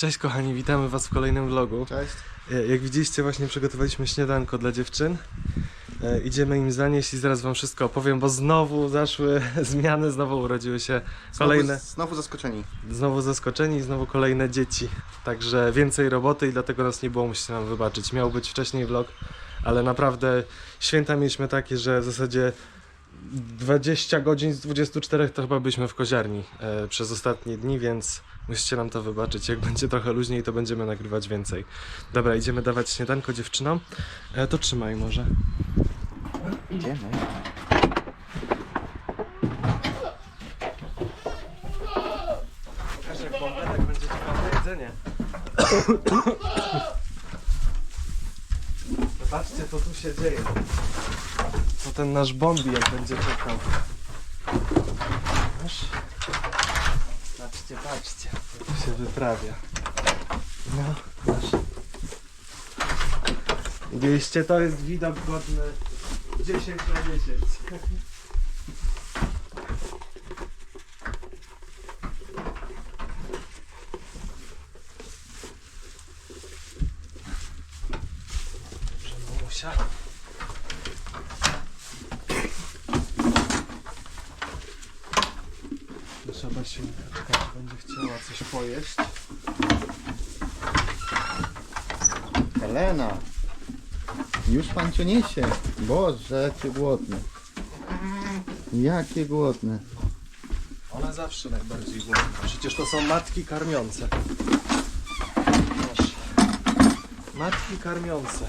Cześć kochani, witamy was w kolejnym vlogu. Cześć. E, Jak widzieliście właśnie przygotowaliśmy śniadanko dla dziewczyn. E, Idziemy im zanieść i zaraz wam wszystko opowiem, bo znowu zaszły zmiany, znowu urodziły się kolejne, Znowu, znowu zaskoczeni. znowu zaskoczeni i znowu kolejne dzieci. Także więcej roboty i dlatego nas nie było, musicie nam wybaczyć. Miał być wcześniej vlog, ale naprawdę święta mieliśmy takie, że w zasadzie 20 godzin z 24 to chyba byliśmy w koziarni e, przez ostatnie dni, więc musicie nam to wybaczyć. Jak będzie trochę luźniej, to będziemy nagrywać więcej. Dobra, idziemy dawać śniadanko dziewczynom. E, to trzymaj może. Idziemy. Pokaż jak bombę, tak będzie ciekawe jedzenie. Zobaczcie co tu się dzieje. To ten nasz bombi jak będzie czekał. Masz? Patrzcie, patrzcie. Tu się wyprawia. No, masz. Widzieliście, to jest widok godny 10 na 10. Dobrze, mamusia. Będzie chciała coś pojeść. Helena. Już pan cię niesie. Boże, jakie głodne. Jakie głodne. One zawsze najbardziej głodne. Przecież to są matki karmiące. Proszę. Matki karmiące.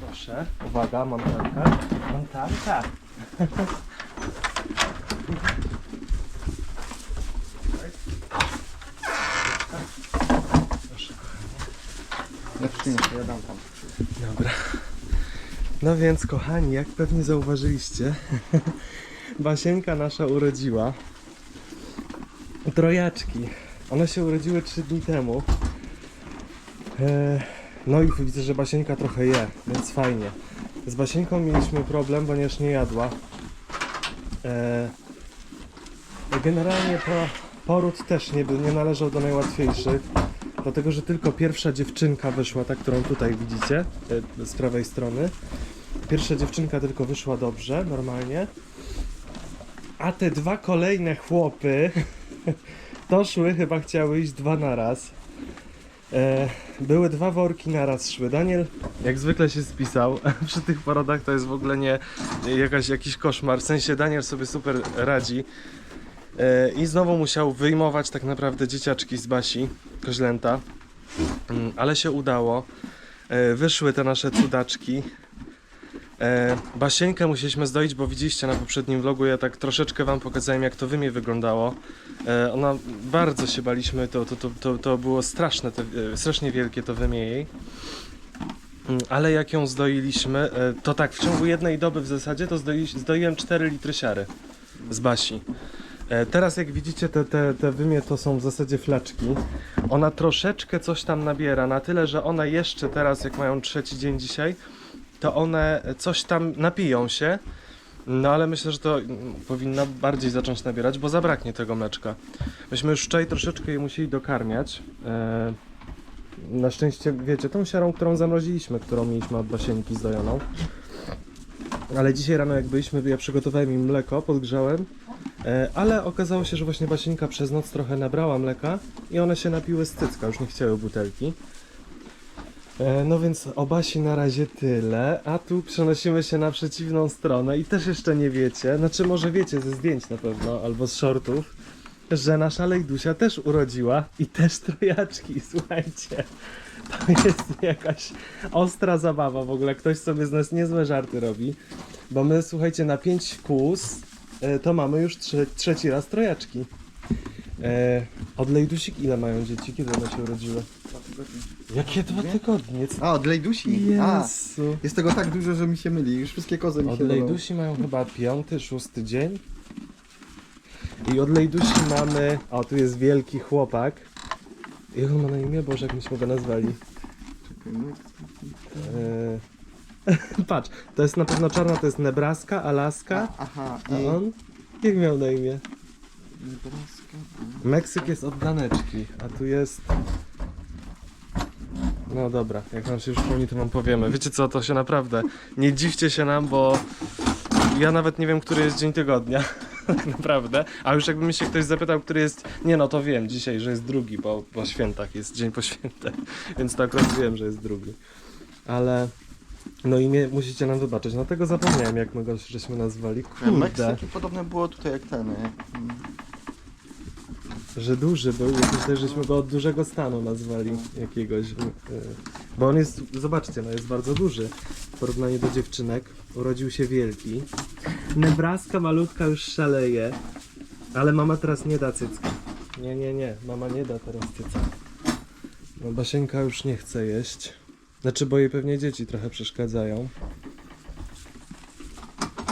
Proszę, uwaga. Mam tarkę. Proszę, Ja dam. Dobra. No więc, kochani, jak pewnie zauważyliście, Basieńka nasza urodziła trojaczki. One się urodziły 3 dni temu. E, No i widzę, że Basieńka trochę je, więc fajnie. Z Basieńką mieliśmy problem, ponieważ nie jadła. E, Generalnie po, poród też nie, nie należał do najłatwiejszych. Dlatego, że tylko pierwsza dziewczynka wyszła, ta, którą tutaj widzicie, e, z prawej strony. Pierwsza dziewczynka tylko wyszła dobrze, normalnie. A te dwa kolejne chłopy to szły, chyba chciały iść dwa na raz. E, były dwa worki na raz szły. Daniel jak zwykle się spisał. Przy tych porodach to jest w ogóle nie jakaś, jakiś koszmar. W sensie Daniel sobie super radzi. E, I znowu musiał wyjmować tak naprawdę dzieciaczki z Basi, koźlęta. Mm, Ale się udało. E, Wyszły te nasze cudaczki. E, Basieńkę musieliśmy zdoić, bo widzieliście na poprzednim vlogu, ja tak troszeczkę wam pokazałem jak to wymie wyglądało. E, ona, bardzo się baliśmy, to, to, to, to, to było straszne, e, strasznie wielkie to wymie jej. Mm, Ale jak ją zdoiliśmy, e, to tak, w ciągu jednej doby w zasadzie to zdoi, zdoiłem 4 litry siary z Basi. E, Teraz jak widzicie te, te, te wymie to są w zasadzie flaczki. Ona troszeczkę coś tam nabiera, na tyle, że one jeszcze teraz jak mają trzeci dzień dzisiaj, to one coś tam napiją się. No ale myślę, że to powinna bardziej zacząć nabierać, bo zabraknie tego mleczka. Myśmy już wczoraj troszeczkę je musieli dokarmiać. E, na szczęście, wiecie, tą siarą, którą zamroziliśmy, którą mieliśmy od basieńki zdojoną. Ale dzisiaj rano jak byliśmy, ja przygotowałem im mleko, podgrzałem. E, ale okazało się, że właśnie basieńka przez noc trochę nabrała mleka i one się napiły z cycka, już nie chciały butelki. E, No więc o Basi na razie tyle, a tu przenosimy się na przeciwną stronę i też jeszcze nie wiecie, znaczy może wiecie ze zdjęć na pewno, albo z shortów, że nasza Lejdusia też urodziła i też trojaczki, słuchajcie. To jest jakaś ostra zabawa w ogóle, ktoś sobie z nas niezłe żarty robi, bo my słuchajcie na 5 kłus e, to mamy już trze trzeci raz trojaczki. E, od Lejdusik ile mają dzieci, kiedy one się urodziły? Jakie dwa tygodnie? A, od Lejdusi. A, Jezu. jest tego tak dużo, że mi się myli. Już wszystkie kozy mi Od się mylą. Lejdusi mają chyba piąty, szósty dzień. I od Lejdusi mamy... O, tu jest wielki chłopak. Jak on ma na imię? Boże, jak myśmy go nazwali. Eee... Patrz, to jest na pewno czarna, to jest Nebraska, Alaska. Aha, A i... on? Jak miał na imię? Nebraska. Meksyk jest od Daneczki, a tu jest... No dobra, jak nam się już wspomni, to wam powiemy. Wiecie co, to się naprawdę... Nie dziwcie się nam, bo... Ja nawet nie wiem, który jest dzień tygodnia. naprawdę. A już jakby mi się ktoś zapytał, który jest... Nie no, to wiem dzisiaj, że jest drugi, bo po świętach jest dzień po świętach. Więc to akurat wiem, że jest drugi. Ale... No i mnie musicie nam wybaczyć. No tego zapomniałem, jak my go żeśmy nazwali. Kurde. Meksyki podobne było tutaj jak ten. nie? Że duży był, też żeśmy go od dużego stanu nazwali jakiegoś. y, Bo on jest, zobaczcie, no jest bardzo duży w porównaniu do dziewczynek. Urodził się wielki. Nebraska malutka już szaleje, ale mama teraz nie da cycka. Nie, nie, nie, mama nie da teraz cycka. No Basieńka już nie chce jeść. Znaczy, bo jej pewnie dzieci trochę przeszkadzają.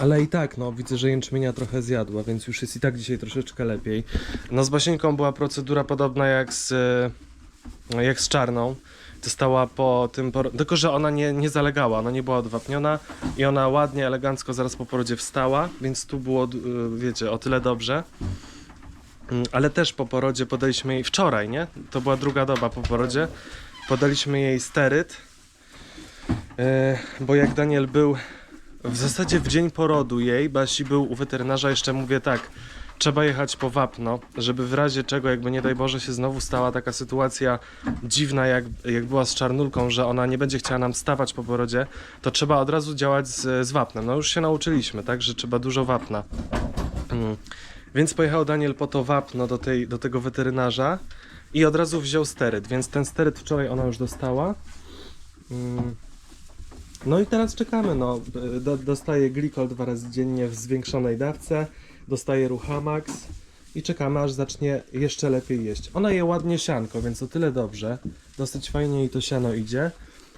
Ale i tak, no widzę, że jęczmienia trochę zjadła, więc już jest i tak dzisiaj troszeczkę lepiej. No z Basieńką była procedura podobna jak z, e, jak z Czarną. Dostała po tym, tylko że ona nie, nie zalegała, ona nie była odwapniona i ona ładnie, elegancko zaraz po porodzie wstała, więc tu było, y, wiecie, o tyle dobrze. Mm, Ale też po porodzie podaliśmy jej, wczoraj, nie? To była druga doba po porodzie. Podaliśmy jej steryt, e, bo jak Daniel był w zasadzie w dzień porodu jej, Basi był u weterynarza, jeszcze mówię tak, trzeba jechać po wapno, żeby w razie czego, jakby nie daj Boże się znowu stała taka sytuacja dziwna, jak, jak była z czarnulką, że ona nie będzie chciała nam stawać po porodzie, to trzeba od razu działać z, z wapnem. No już się nauczyliśmy, tak, że trzeba dużo wapna. Mm. Więc pojechał Daniel po to wapno do, tej, do tego weterynarza i od razu wziął steryt, więc ten steryt wczoraj ona już dostała. Mm. No i teraz czekamy, no. Do, dostaje glikol dwa razy dziennie w zwiększonej dawce, dostaje Ruchamax i czekamy aż zacznie jeszcze lepiej jeść. Ona je ładnie sianko, więc o tyle dobrze. Dosyć fajnie jej to siano idzie.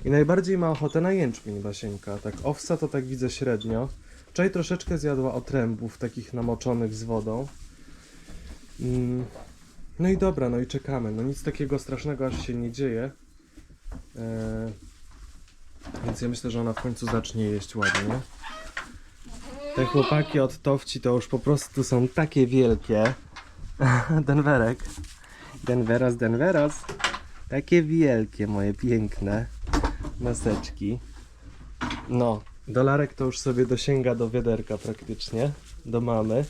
I najbardziej ma ochotę na jęczmień Basieńka. Tak owsa to tak widzę średnio. Wczoraj troszeczkę zjadła otrębów takich namoczonych z wodą. Mm. No i dobra, no i czekamy. No nic takiego strasznego aż się nie dzieje. Eee, więc ja myślę, że ona w końcu zacznie jeść ładnie. Te chłopaki od Towci to już po prostu są takie wielkie. Denverek. Denveros, Denveros. Takie wielkie, moje piękne maseczki. No, dolarek to już sobie dosięga do wiaderka praktycznie. Do mamy.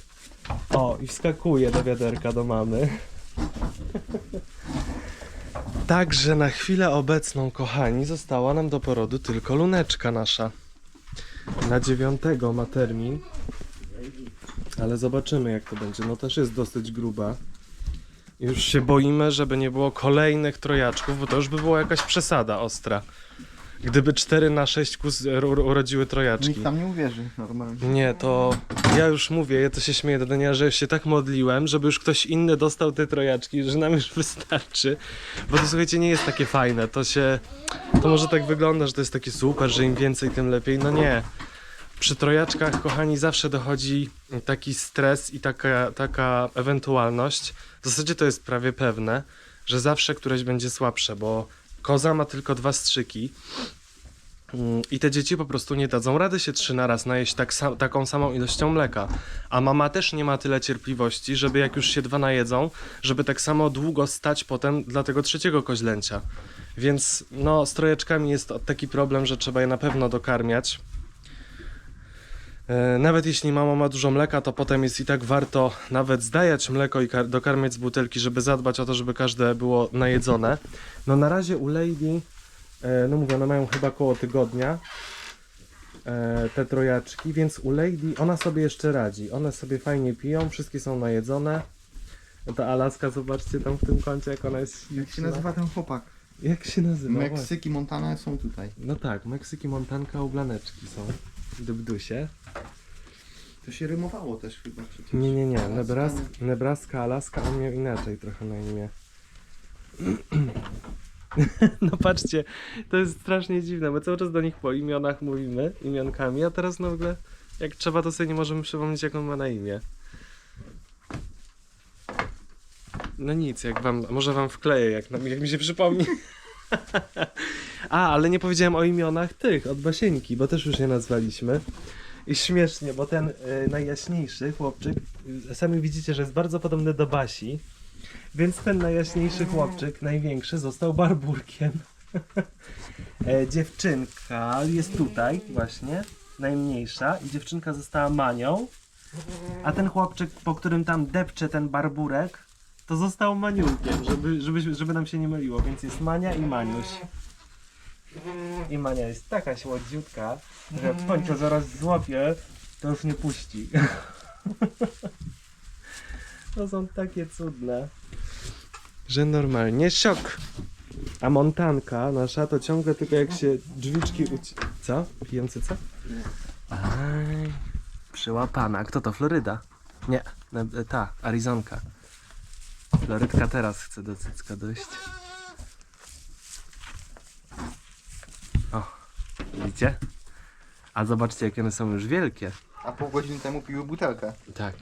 O, i wskakuje do wiaderka do mamy. Także na chwilę obecną, kochani, została nam do porodu tylko luneczka nasza. Na dziewiątego ma termin. Ale zobaczymy jak to będzie. No też jest dosyć gruba. Już się boimy, żeby nie było kolejnych trojaczków, bo to już by była jakaś przesada ostra. Gdyby 4 na 6 kus ro- ro- urodziły trojaczki. Nikt tam nie uwierzy normalnie. Nie, to ja już mówię, ja to się śmieję do Daniela, że się tak modliłem, żeby już ktoś inny dostał te trojaczki, że nam już wystarczy. Bo to słuchajcie, nie jest takie fajne. To się. To może tak wygląda, że to jest takie super, że im więcej, tym lepiej. No nie. Przy trojaczkach, kochani, zawsze dochodzi taki stres i taka, taka ewentualność. W zasadzie to jest prawie pewne, że zawsze któreś będzie słabsze, bo koza ma tylko dwa strzyki. Mm, I te dzieci po prostu nie dadzą rady się trzy na raz najeść tak sam, taką samą ilością mleka. A mama też nie ma tyle cierpliwości, żeby jak już się dwa najedzą, żeby tak samo długo stać potem dla tego trzeciego koźlęcia. Więc no, z trojeczkami jest taki problem, że trzeba je na pewno dokarmiać. E, Nawet jeśli mama ma dużo mleka, to potem jest i tak warto nawet zdajać mleko i kar- dokarmiać z butelki, żeby zadbać o to, żeby każde było najedzone. No na razie u Lady, e, no mówię, one mają chyba koło tygodnia e, te trojaczki, więc u Lady ona sobie jeszcze radzi. One sobie fajnie piją, wszystkie są najedzone. Ta Alaska, zobaczcie tam w tym kącie, jak ona jest Jak się nazywa ten chłopak? Jak się nazywa? Meksyk i Montana są tutaj. No tak, Meksyki, Montanka, ublaneczki są. Dubdusie. To się rymowało też chyba przecież. Nie, nie, nie. Alaska. Nebraska, Nebraska Alaska, on miał inaczej trochę na imię. No patrzcie, to jest strasznie dziwne, bo cały czas do nich po imionach mówimy, imionkami, a teraz no w ogóle jak trzeba, to sobie nie możemy przypomnieć, jak on ma na imię. No nic, jak wam, może wam wkleję, jak, nam, jak mi się przypomni. A, ale nie powiedziałem o imionach tych, od Basieńki, bo też już je nazwaliśmy. I śmiesznie, bo ten y, najjaśniejszy chłopczyk, y, sami widzicie, że jest bardzo podobny do Basi, więc ten najjaśniejszy chłopczyk, największy, został barburkiem. e, dziewczynka jest tutaj właśnie, najmniejsza, i dziewczynka została Manią, a ten chłopczyk, po którym tam depcze ten barburek, to został Maniulkiem, żeby, żeby, żeby nam się nie myliło, więc jest Mania i Maniuś. I Mania jest taka słodziutka, że jak Pońcio zaraz złapie, to już nie puści. To są takie cudne. Że normalnie siok. A montanka nasza to ciągle tylko jak się drzwiczki uci... Co? Pijący co? Aj, przyłapana. Kto to? Floryda? Nie, ne- ta, Arizonka. Florydka teraz chce do cycka dojść. O, widzicie? A zobaczcie, jakie one są już wielkie. A pół godziny temu piły butelkę. Tak.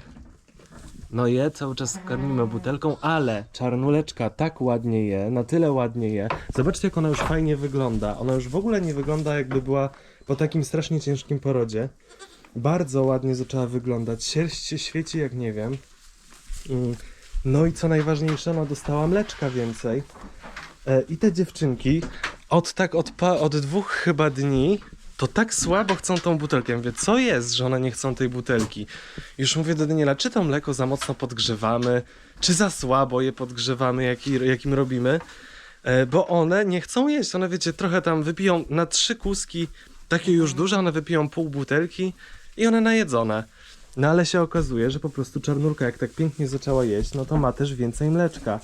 No je, cały czas karmimy butelką, ale czarnuleczka tak ładnie je, na tyle ładnie je. Zobaczcie, jak ona już fajnie wygląda. Ona już w ogóle nie wygląda, jakby była po takim strasznie ciężkim porodzie. Bardzo ładnie zaczęła wyglądać. Sierść się świeci, jak nie wiem. Mm. No i co najważniejsze, ona dostała mleczka więcej. E, I te dziewczynki od tak od, pa, od dwóch chyba dni to tak słabo chcą tą butelkę. Ja mówię, co jest, że one nie chcą tej butelki? Już mówię do Daniela, czy to mleko za mocno podgrzewamy, czy za słabo je podgrzewamy, jaki, jakim robimy, e, bo one nie chcą jeść. One, wiecie, trochę tam wypiją na trzy kuski, takie już duże, one wypiją pół butelki i one najedzone. No ale się okazuje, że po prostu czarnurka jak tak pięknie zaczęła jeść, no to ma też więcej mleczka.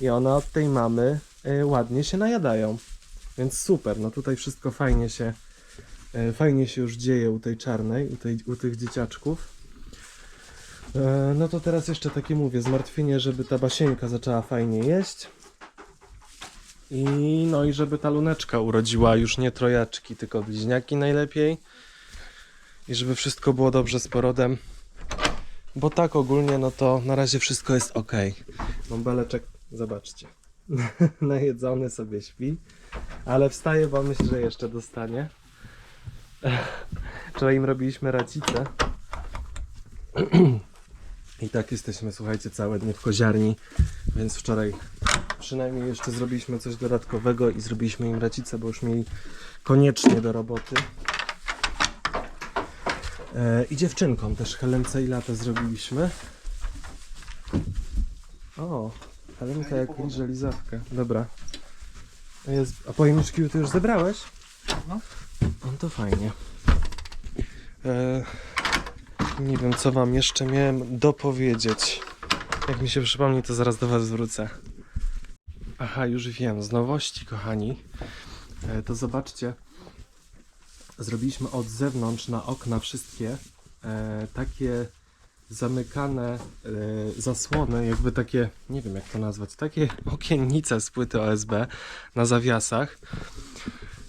I one od tej mamy e, ładnie się najadają. Więc super, no tutaj wszystko fajnie się, e, fajnie się już dzieje u tej czarnej, u, tej, u tych dzieciaczków. E, no to teraz jeszcze takie mówię, zmartwienie, żeby ta basieńka zaczęła fajnie jeść. I no i żeby ta luneczka urodziła już nie trojaczki, tylko bliźniaki najlepiej. I żeby wszystko było dobrze z porodem. Bo tak ogólnie, no to na razie wszystko jest ok. Bąbeleczek, zobaczcie. Najedzony sobie śpi. Ale wstaje, bo myślę, że jeszcze dostanie. Wczoraj im robiliśmy racicę. I tak jesteśmy, słuchajcie, całe dnie w koziarni. Więc wczoraj przynajmniej jeszcze zrobiliśmy coś dodatkowego i zrobiliśmy im racicę, bo już mieli koniecznie do roboty. E, I dziewczynkom też Helence i latę zrobiliśmy. O, Helenka jak liże lizawkę. Dobra. A, jest, a pojemniczki ty już zebrałeś? No. No to fajnie. E, nie wiem co wam jeszcze miałem dopowiedzieć. Jak mi się przypomni, to zaraz do was wrócę. Aha, już wiem. Z nowości, kochani. E, to zobaczcie. Zrobiliśmy od zewnątrz na okna wszystkie e, takie zamykane e, zasłony, jakby takie, nie wiem jak to nazwać, takie okiennice z płyty OSB na zawiasach.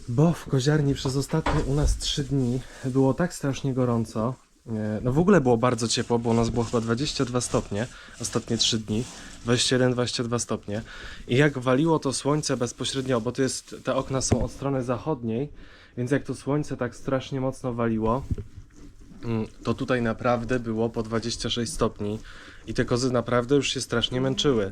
Bo w koziarni przez ostatnie u nas 3 dni było tak strasznie gorąco. e, No w ogóle było bardzo ciepło, bo u nas było chyba 22 stopnie ostatnie 3 dni. 21-22 stopnie. I jak waliło to słońce bezpośrednio, bo to jest, te okna są od strony zachodniej, więc jak to słońce tak strasznie mocno waliło, mm, to tutaj naprawdę było po 26 stopni i te kozy naprawdę już się strasznie męczyły.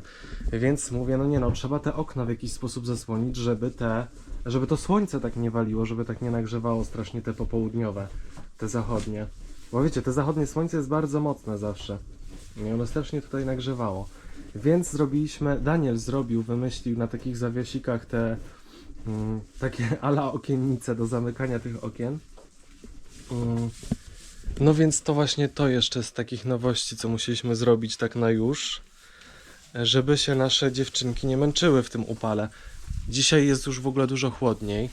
Więc mówię, no nie no, trzeba te okna w jakiś sposób zasłonić, żeby te, żeby to słońce tak nie waliło, żeby tak nie nagrzewało strasznie te popołudniowe, te zachodnie. Bo wiecie, te zachodnie słońce jest bardzo mocne zawsze. I ono strasznie tutaj nagrzewało. Więc zrobiliśmy, Daniel zrobił, wymyślił na takich zawiesikach te mm, takie ala okiennice do zamykania tych okien. Mm, no więc to właśnie to jeszcze z takich nowości, co musieliśmy zrobić tak na już, żeby się nasze dziewczynki nie męczyły w tym upale. Dzisiaj jest już w ogóle dużo chłodniej.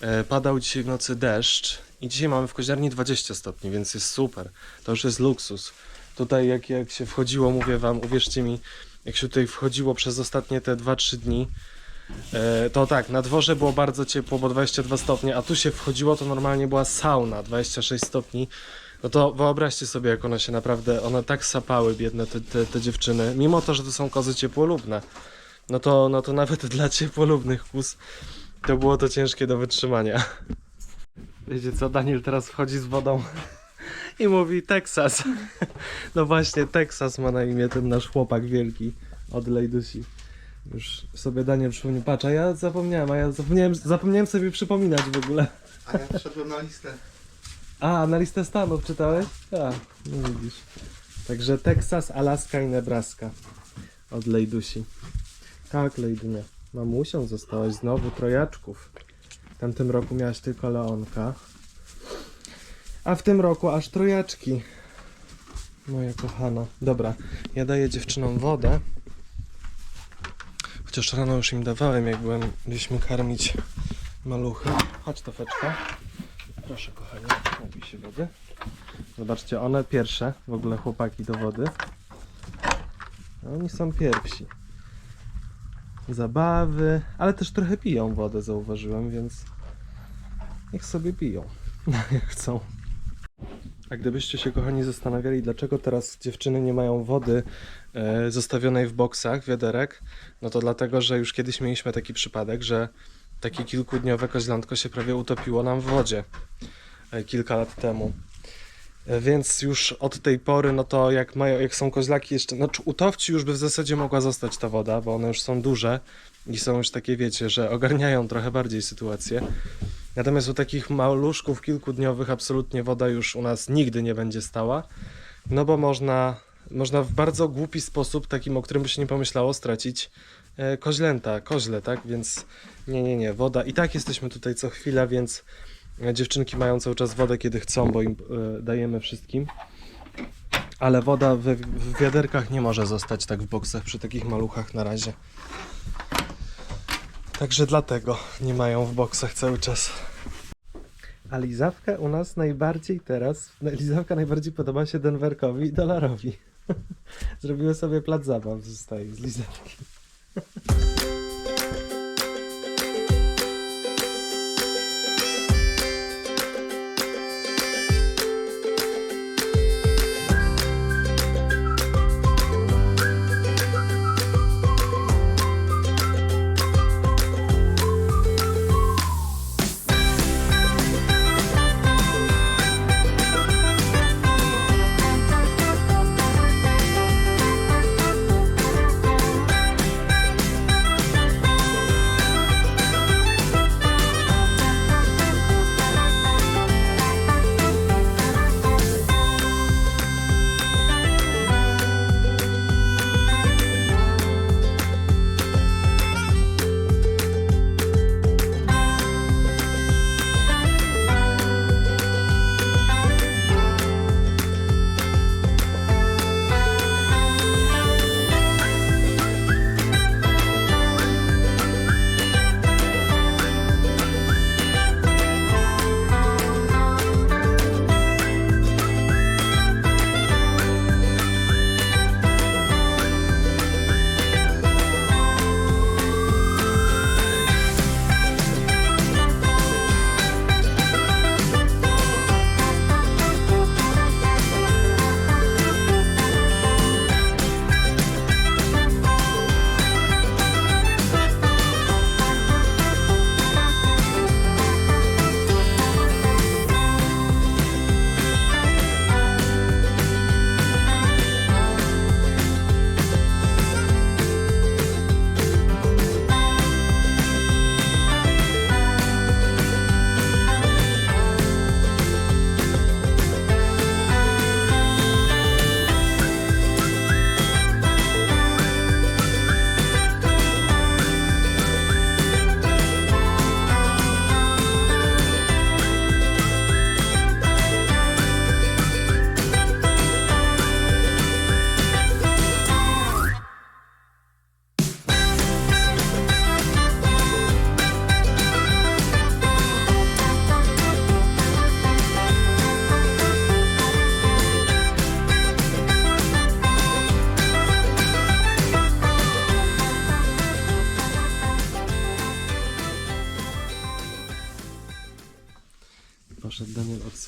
E, Padał dzisiaj w nocy deszcz i dzisiaj mamy w koziarni 20 stopni, więc jest super. To już jest luksus. Tutaj jak, jak się wchodziło, mówię wam, uwierzcie mi, jak się tutaj wchodziło przez ostatnie te 2-3 dni, to tak, na dworze było bardzo ciepło, bo 22 stopnie, a tu się wchodziło, to normalnie była sauna, 26 stopni. No to wyobraźcie sobie, jak one się naprawdę, one tak sapały, biedne te, te, te dziewczyny, mimo to, że to są kozy ciepłolubne. No to, no to nawet dla ciepłolubnych kóz to było to ciężkie do wytrzymania. Wiecie co, Daniel teraz wchodzi z wodą i mówi Teksas. No właśnie, Teksas ma na imię ten nasz chłopak wielki od Lejdusi. Już sobie Daniel przypomniał. Patrz, a ja zapomniałem, a ja zapomniałem, zapomniałem sobie przypominać w ogóle. A ja wszedłem na listę. A, na listę stanów czytałeś? A, no widzisz. Także Teksas, Alaska i Nebraska od Lejdusi. Tak, Lejdunia. Mamusią zostałaś znowu trojaczków. W tamtym roku miałaś tylko Leonka. A w tym roku aż trojaczki. Moja kochana. Dobra, ja daję dziewczynom wodę. Chociaż rano już im dawałem, jak byłem, byliśmy karmić maluchy. Chodź, Tofeczka. Proszę, kochanie, napij się wody. Zobaczcie, one pierwsze, w ogóle chłopaki do wody. Oni są pierwsi. Zabawy, ale też trochę piją wodę, zauważyłem, więc niech sobie piją, jak chcą. A gdybyście się, kochani, zastanawiali, dlaczego teraz dziewczyny nie mają wody e, zostawionej w boksach, wiaderek, no to dlatego, że już kiedyś mieliśmy taki przypadek, że takie kilkudniowe koźlątko się prawie utopiło nam w wodzie e, kilka lat temu. E, Więc już od tej pory, no to jak mają, jak są kozlaki jeszcze, no czy u towci już by w zasadzie mogła zostać ta woda, bo one już są duże i są już takie, wiecie, że ogarniają trochę bardziej sytuację. Natomiast u takich maluszków kilkudniowych absolutnie woda już u nas nigdy nie będzie stała, no bo można, można w bardzo głupi sposób, takim, o którym by się nie pomyślało, stracić e, koźlęta, koźle, tak? Więc nie, nie, nie, woda. I tak jesteśmy tutaj co chwila, więc e, dziewczynki mają cały czas wodę, kiedy chcą, bo im e, dajemy wszystkim. Ale woda w, w wiaderkach nie może zostać tak w boksach przy takich maluchach na razie. Także dlatego nie mają w boksach cały czas. A Lizawka u nas najbardziej teraz, Lizawka najbardziej podoba się Denwerkowi i Dolarowi. Zrobiły sobie plac zabaw zostaje z Lizawki.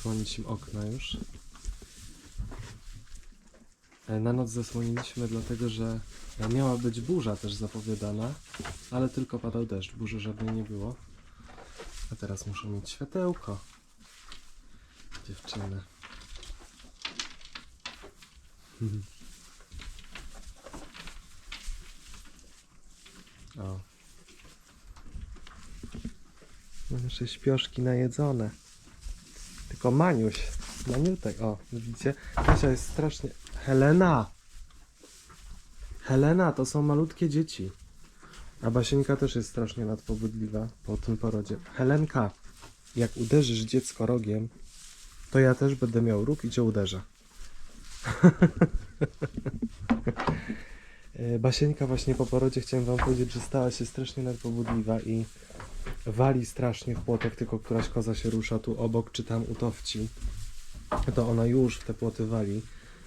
zasłonić im okna już. E, Na noc zasłoniliśmy dlatego, że e, miała być burza też zapowiadana, ale tylko padał deszcz, burzy żadnej nie było. A teraz muszą mieć światełko. Dziewczyny. O. Nasze śpioszki najedzone. Tylko Maniuś, Maniutek, o, widzicie? Kasia jest strasznie... Helena! Helena, to są malutkie dzieci. A Basieńka też jest strasznie nadpobudliwa po tym porodzie. Helenka, jak uderzysz dziecko rogiem, to ja też będę miał róg i cię uderzę. E, Basieńka właśnie po porodzie chciałem wam powiedzieć, że stała się strasznie nadpobudliwa i wali strasznie w płotek, tylko któraś koza się rusza tu obok, czy tam utowci. To ona już w te płoty wali.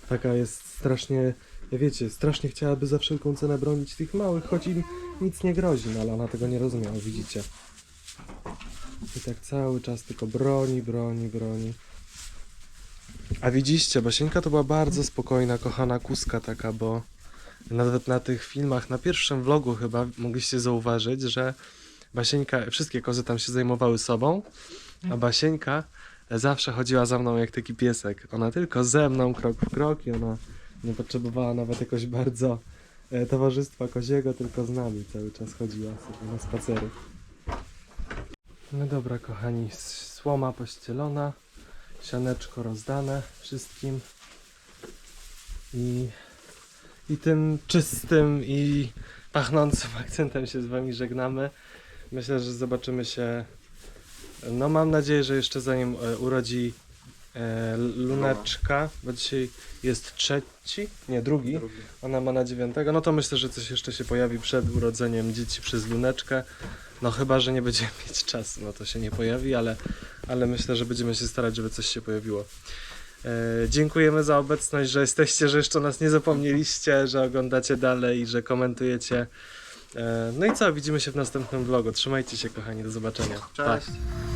Taka jest strasznie, wiecie, strasznie chciałaby za wszelką cenę bronić tych małych, choć im nic nie grozi, no ale ona tego nie rozumiała, widzicie. I tak cały czas tylko broni, broni, broni. A widzicie, Basieńka to była bardzo spokojna, kochana kuska taka, bo nawet na tych filmach, na pierwszym vlogu chyba mogliście zauważyć, że Basieńka, wszystkie kozy tam się zajmowały sobą, a Basieńka zawsze chodziła za mną jak taki piesek. Ona tylko ze mną krok w krok i ona nie potrzebowała nawet jakoś bardzo e, towarzystwa koziego, tylko z nami cały czas chodziła sobie na spacery. No dobra, kochani, słoma pościelona, sianeczko rozdane wszystkim i, i tym czystym i pachnącym akcentem się z wami żegnamy. Myślę, że zobaczymy się. No mam nadzieję, że jeszcze zanim e, urodzi e, luneczka, bo dzisiaj jest trzeci, nie drugi, ona ma na dziewiątego, no to myślę, że coś jeszcze się pojawi przed urodzeniem dzieci przez luneczkę. No chyba, że nie będziemy mieć czasu, no to się nie pojawi, ale, ale myślę, że będziemy się starać, żeby coś się pojawiło. E, dziękujemy za obecność, że jesteście, że jeszcze nas nie zapomnieliście, że oglądacie dalej i że komentujecie. E, no i co, widzimy się w następnym vlogu. Trzymajcie się kochani, do zobaczenia. Pa. Cześć. I